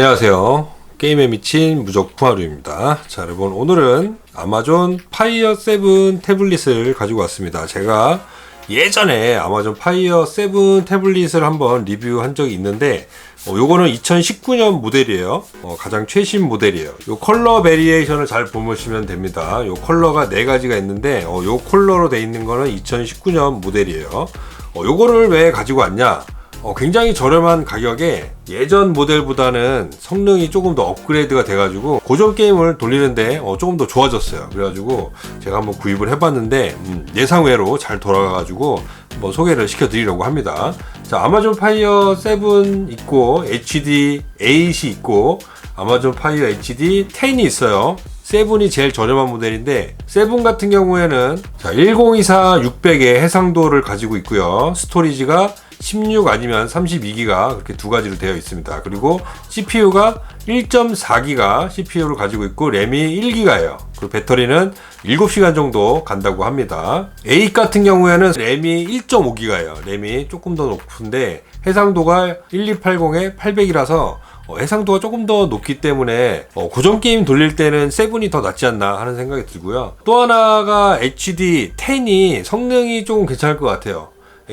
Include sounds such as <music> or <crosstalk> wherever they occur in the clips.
안녕하세요. 게임에 미친 무적풍하루입니다. 자, 여러분, 오늘은 아마존 파이어 7 태블릿을 가지고 왔습니다. 제가 예전에 아마존 파이어 7 태블릿을 한번 리뷰한 적이 있는데, 어, 요거는 2019년 모델이에요. 어, 가장 최신 모델이에요. 요 컬러 베리에이션을 잘 보시면 됩니다. 요 컬러가 네 가지가 있는데, 어, 요 컬러로 돼 있는 거는 2019년 모델이에요. 어, 요거를 왜 가지고 왔냐? 어, 굉장히 저렴한 가격에 예전 모델보다는 성능이 조금 더 업그레이드가 돼가지고 고전 게임을 돌리는데 어, 조금 더 좋아졌어요. 그래가지고 제가 한번 구입을 해봤는데 음, 예상외로 잘 돌아가가지고 뭐 소개를 시켜드리려고 합니다. 자, 아마존 파이어 7 있고 HD 8이 있고 아마존 파이어 HD 10이 있어요. 세븐이 제일 저렴한 모델인데 세븐 같은 경우에는 자, 1024 600의 해상도를 가지고 있고요. 스토리지가 16 아니면 32기가 그렇게 두 가지로 되어 있습니다. 그리고 CPU가 1.4기가 CPU를 가지고 있고 램이 1기가예요. 그리고 배터리는 7시간 정도 간다고 합니다. 8 같은 경우에는 램이 1.5기가예요. 램이 조금 더 높은데 해상도가 1280에 800이라서 어, 해상도가 조금 더 높기 때문에 어, 고전 게임 돌릴 때는 세븐이 더 낫지 않나 하는 생각이 들고요. 또 하나가 HD 10이 성능이 조금 괜찮을 것 같아요.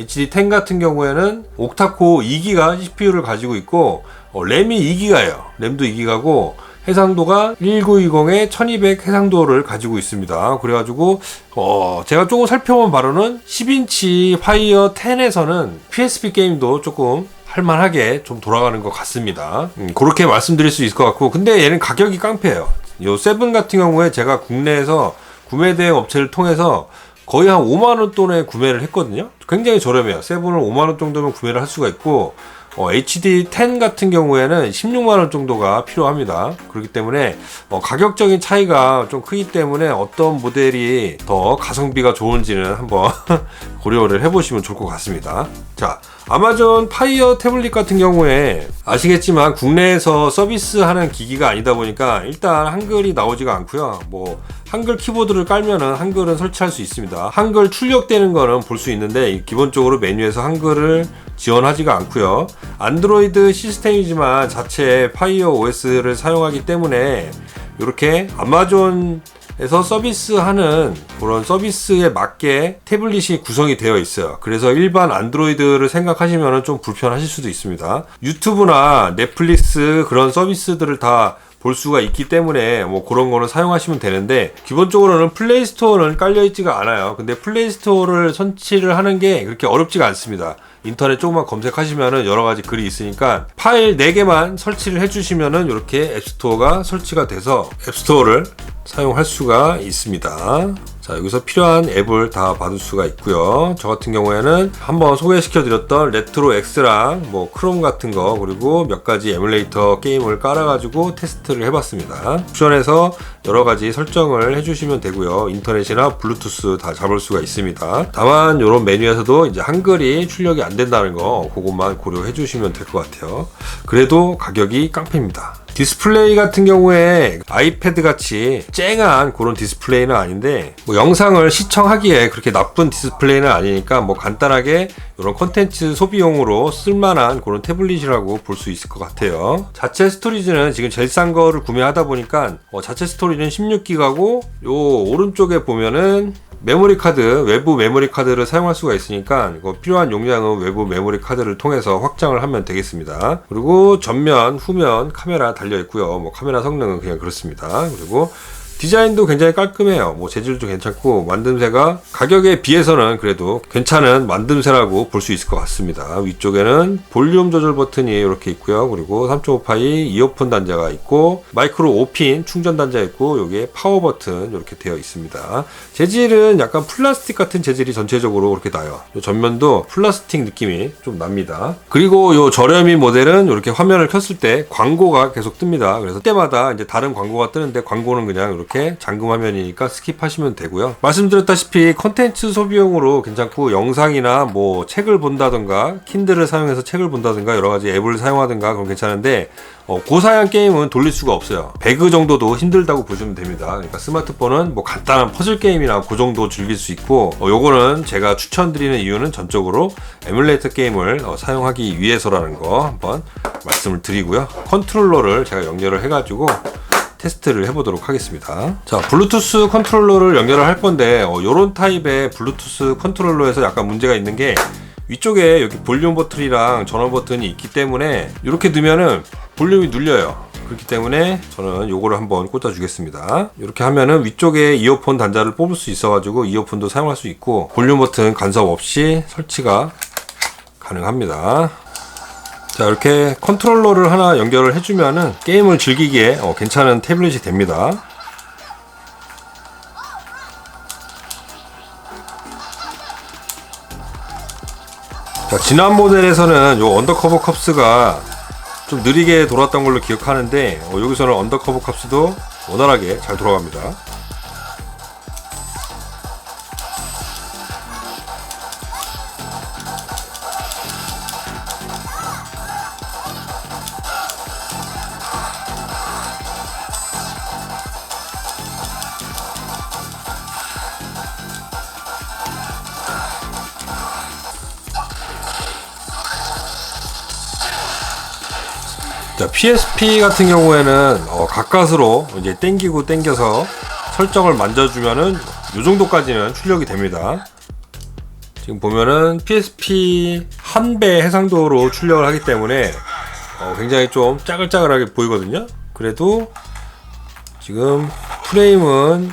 HD10 같은 경우에는 옥타코 2기가 CPU를 가지고 있고 어, 램이 2기가예요. 램도 2기가고 해상도가 1920에 1200 해상도를 가지고 있습니다. 그래가지고 어, 제가 조금 살펴본 바로는 10인치 파이어 10에서는 PSP 게임도 조금 할만하게 좀 돌아가는 것 같습니다. 음, 그렇게 말씀드릴 수 있을 것 같고 근데 얘는 가격이 깡패예요. 요 세븐 같은 경우에 제가 국내에서 구매 대행 업체를 통해서 거의 한 5만 원 돈에 구매를 했거든요. 굉장히 저렴해요. 세븐을 5만 원 정도면 구매를 할 수가 있고 어, HD 10 같은 경우에는 16만 원 정도가 필요합니다. 그렇기 때문에 어, 가격적인 차이가 좀 크기 때문에 어떤 모델이 더 가성비가 좋은지는 한번 <laughs> 고려를 해보시면 좋을 것 같습니다. 자, 아마존 파이어 태블릿 같은 경우에 아시겠지만 국내에서 서비스하는 기기가 아니다 보니까 일단 한글이 나오지가 않고요. 뭐 한글 키보드를 깔면은 한글은 설치할 수 있습니다. 한글 출력되는 거는 볼 수 있는데 기본적으로 메뉴에서 한글을 지원하지가 않고요. 안드로이드 시스템이지만 자체 파이어 OS를 사용하기 때문에 이렇게 아마존 에서 서비스하는 그런 서비스에 맞게 태블릿이 구성이 되어 있어요. 그래서 일반 안드로이드를 생각하시면 좀 불편하실 수도 있습니다. 유튜브나 넷플릭스 그런 서비스들을 다 볼 수가 있기 때문에 뭐 그런 거는 사용하시면 되는데 기본적으로는 플레이 스토어는 깔려 있지가 않아요. 근데 플레이 스토어를 설치를 하는 게 그렇게 어렵지가 않습니다. 인터넷 조금만 검색하시면은 여러 가지 글이 있으니까 파일 4개만 설치를 해주시면은 이렇게 앱스토어가 설치가 돼서 앱스토어를 사용할 수가 있습니다. 자, 여기서 필요한 앱을 다 받을 수가 있고요. 저 같은 경우에는 한번 소개시켜 드렸던 레트로 X랑 뭐 크롬 같은 거 그리고 몇 가지 에뮬레이터 게임을 깔아 가지고 테스트를 해 봤습니다. 옵션에서 여러 가지 설정을 해 주시면 되고요. 인터넷이나 블루투스 다 잡을 수가 있습니다. 다만 이런 메뉴에서도 이제 한글이 출력이 안 된다는 거 그것만 고려해 주시면 될 것 같아요. 그래도 가격이 깡패입니다. 디스플레이 같은 경우에 아이패드 같이 쨍한 그런 디스플레이는 아닌데 뭐 영상을 시청하기에 그렇게 나쁜 디스플레이는 아니니까 뭐 간단하게 이런 컨텐츠 소비용으로 쓸만한 그런 태블릿이라고 볼 수 있을 것 같아요. 자체 스토리지는 지금 제일 싼 거를 구매하다 보니까 어, 자체 스토리는 16기가고 요 오른쪽에 보면은 메모리 카드, 외부 메모리 카드를 사용할 수가 있으니까 이거 필요한 용량은 외부 메모리 카드를 통해서 확장을 하면 되겠습니다. 그리고 전면, 후면 카메라 달려 있고요. 뭐 카메라 성능은 그냥 그렇습니다. 그리고 디자인도 굉장히 깔끔해요. 뭐 재질도 괜찮고 만듦새가 가격에 비해서는 그래도 괜찮은 만듦새라고 볼 수 있을 것 같습니다. 위쪽에는 볼륨 조절 버튼이 이렇게 있고요. 그리고 3.5파이 이어폰 단자가 있고 마이크로 5핀 충전 단자 있고 여기에 파워 버튼 이렇게 되어 있습니다. 재질은 약간 플라스틱 같은 재질이 전체적으로 이렇게 나요. 전면도 플라스틱 느낌이 좀 납니다. 그리고 이 저렴이 모델은 이렇게 화면을 켰을 때 광고가 계속 뜹니다. 그래서 때마다 이제 다른 광고가 뜨는데 광고는 그냥 이렇게 이렇게 잠금 화면이니까 스킵하시면 되고요. 말씀드렸다시피 컨텐츠 소비용으로 괜찮고 영상이나 뭐 책을 본다던가 킨들을 사용해서 책을 본다던가 여러 가지 앱을 사용하든가 그럼 괜찮은데 어, 고사양 게임은 돌릴 수가 없어요. 배그 정도도 힘들다고 보시면 됩니다. 그러니까 스마트폰은 뭐 간단한 퍼즐 게임이나 그 정도 즐길 수 있고 어, 요거는 제가 추천드리는 이유는 전적으로 에뮬레이터 게임을 어, 사용하기 위해서라는 거 한번 말씀을 드리고요. 컨트롤러를 제가 연결을 해가지고 테스트를 해보도록 하겠습니다. 자, 블루투스 컨트롤러를 연결을 할 건데, 어, 요런 타입의 블루투스 컨트롤러에서 약간 문제가 있는 게, 위쪽에 여기 볼륨 버튼이랑 전원 버튼이 있기 때문에, 이렇게 넣으면은 볼륨이 눌려요. 그렇기 때문에 저는 요거를 한번 꽂아 주겠습니다. 이렇게 하면은 위쪽에 이어폰 단자를 뽑을 수 있어 가지고 이어폰도 사용할 수 있고, 볼륨 버튼 간섭 없이 설치가 가능합니다. 자 이렇게 컨트롤러를 하나 연결을 해주면은 게임을 즐기기에 어, 괜찮은 태블릿이 됩니다. 자 지난 모델에서는 요 언더커버 컵스가 좀 느리게 돌았던 걸로 기억하는데 어, 여기서는 언더커버 컵스도 원활하게 잘 돌아갑니다 PSP 같은 경우에는 어, 가까스로 이제 땡기고 땡겨서 설정을 만져주면은 요 정도까지는 출력이 됩니다. 지금 보면은 PSP 한 배 해상도로 출력을 하기 때문에 어, 굉장히 좀 짜글짜글하게 보이거든요. 그래도 지금 프레임은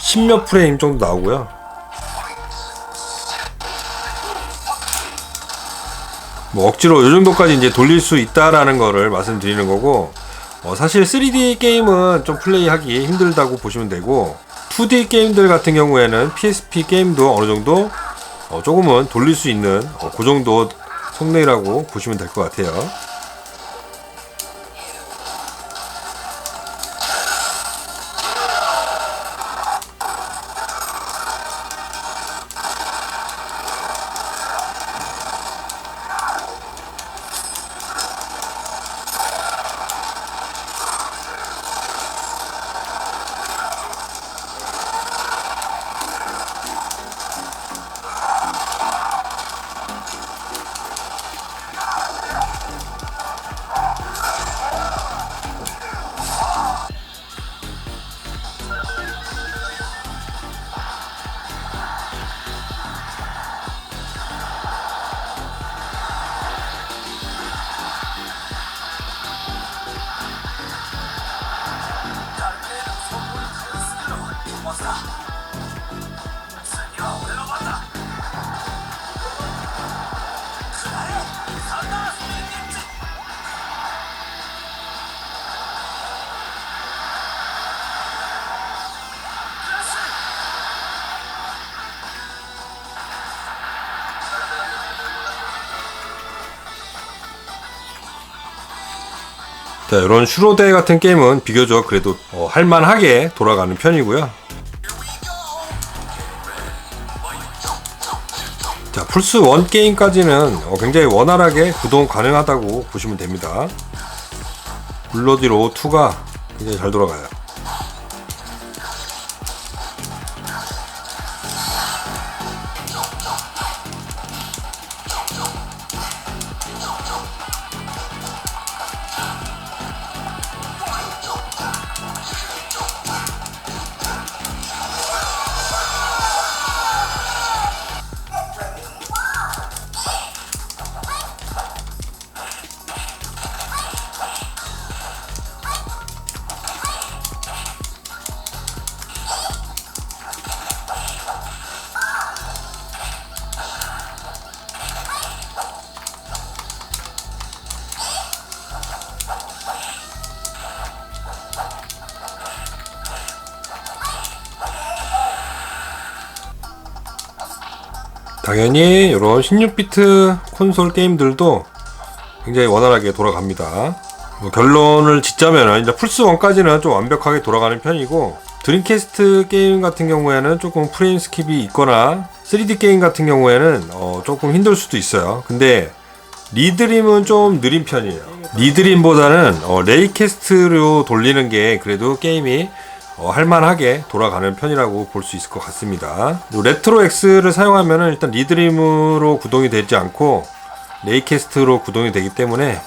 10몇 프레임 정도 나오고요. 뭐 억지로 이 정도까지 이제 돌릴 수 있다라는 거를 말씀드리는 거고 어, 사실 3D 게임은 좀 플레이하기 힘들다고 보시면 되고 2D 게임들 같은 경우에는 PSP 게임도 어느 정도 어, 조금은 돌릴 수 있는 어, 그 정도 성능이라고 보시면 될 것 같아요. 자, 이런 슈로데 같은 게임은 비교적 그래도 어, 할만하게 돌아가는 편이고요. 자, 플스 1 게임까지는 어, 굉장히 원활하게 구동 가능하다고 보시면 됩니다. 블러디로 2가 굉장히 잘 돌아가요. 당연히 이런 16비트 콘솔 게임들도 굉장히 원활하게 돌아갑니다. 뭐 결론을 짓자면 이제 플스 1까지는 좀 완벽하게 돌아가는 편이고 드림캐스트 게임 같은 경우에는 조금 프레임 스킵이 있거나 3D 게임 같은 경우에는 어, 조금 힘들 수도 있어요. 근데 리드림은 좀 느린 편이에요. 리드림보다는 어, 레이캐스트로 돌리는 게 그래도 게임이 어, 할만하게 돌아가는 편이라고 볼 수 있을 것 같습니다. 요 레트로 X를 사용하면 일단 리드림으로 구동이 되지 않고 레이캐스트로 구동이 되기 때문에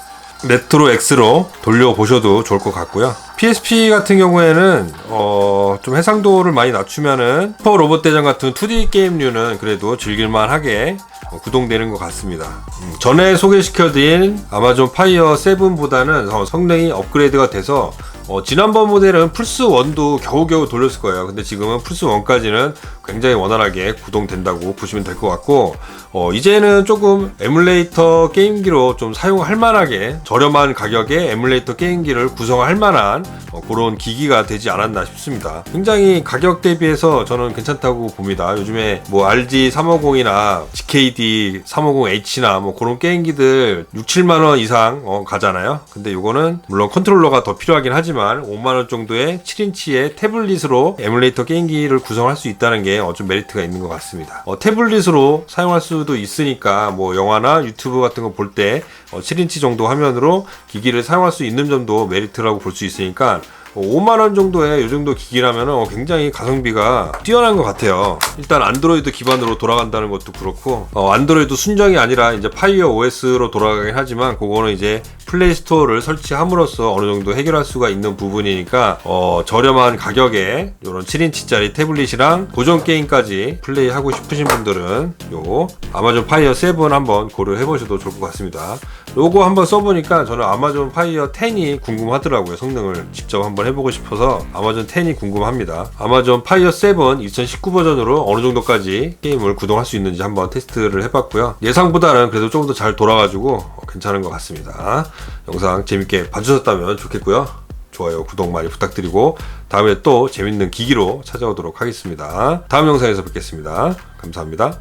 레트로 X로 돌려보셔도 좋을 것 같고요. PSP 같은 경우에는 어, 좀 해상도를 많이 낮추면은 슈퍼 로봇 대전 같은 2D 게임류는 그래도 즐길만하게 어, 구동되는 것 같습니다. 음, 전에 소개시켜드린 아마존 파이어 7보다는 어, 성능이 업그레이드가 돼서 어, 지난번 모델은 플스 1도 겨우겨우 돌렸을 거예요. 근데 지금은 플스 1까지는 굉장히 원활하게 구동된다고 보시면 될 것 같고, 어, 이제는 조금 에뮬레이터 게임기로 좀 사용할 만하게 저렴한 가격에 에뮬레이터 게임기를 구성할 만한 어, 그런 기기가 되지 않았나 싶습니다. 굉장히 가격 대비해서 저는 괜찮다고 봅니다. 요즘에 뭐 RG 350이나 GKD 350H나 뭐 그런 게임기들 6, 7만원 이상 어, 가잖아요. 근데 요거는 물론 컨트롤러가 더 필요하긴 하지만 5만원 정도의 7인치의 태블릿으로 에뮬레이터 게임기를 구성할 수 있다는 게 어, 좀 메리트가 있는 것 같습니다. 어, 태블릿으로 사용할 수도 있으니까 뭐 영화나 유튜브 같은 거 볼때 7인치 정도 화면으로 기기를 사용할 수 있는 점도 메리트라고 볼 수 있으니까 5만원 정도의 이 정도 기기라면 굉장히 가성비가 뛰어난 것 같아요. 일단 안드로이드 기반으로 돌아간다는 것도 그렇고, 어, 안드로이드 순정이 아니라 이제 파이어 OS로 돌아가긴 하지만, 그거는 이제 플레이 스토어를 설치함으로써 어느 정도 해결할 수가 있는 부분이니까, 어, 저렴한 가격에 이런 7인치짜리 태블릿이랑 고전 게임까지 플레이하고 싶으신 분들은 요 아마존 파이어 7 한번 고려해 보셔도 좋을 것 같습니다. 요거 한번 써보니까 저는 아마존 파이어 10이 궁금하더라고요. 성능을 직접 한번 해보고 싶어서 아마존 10이 궁금합니다. 아마존 파이어 7 2019 버전으로 어느 정도까지 게임을 구동할 수 있는지 한번 테스트를 해봤고요. 예상보다는 그래도 조금 더 잘 돌아가지고 괜찮은 것 같습니다. 영상 재밌게 봐주셨다면 좋겠고요. 좋아요, 구독 많이 부탁드리고 다음에 또 재밌는 기기로 찾아오도록 하겠습니다. 다음 영상에서 뵙겠습니다. 감사합니다.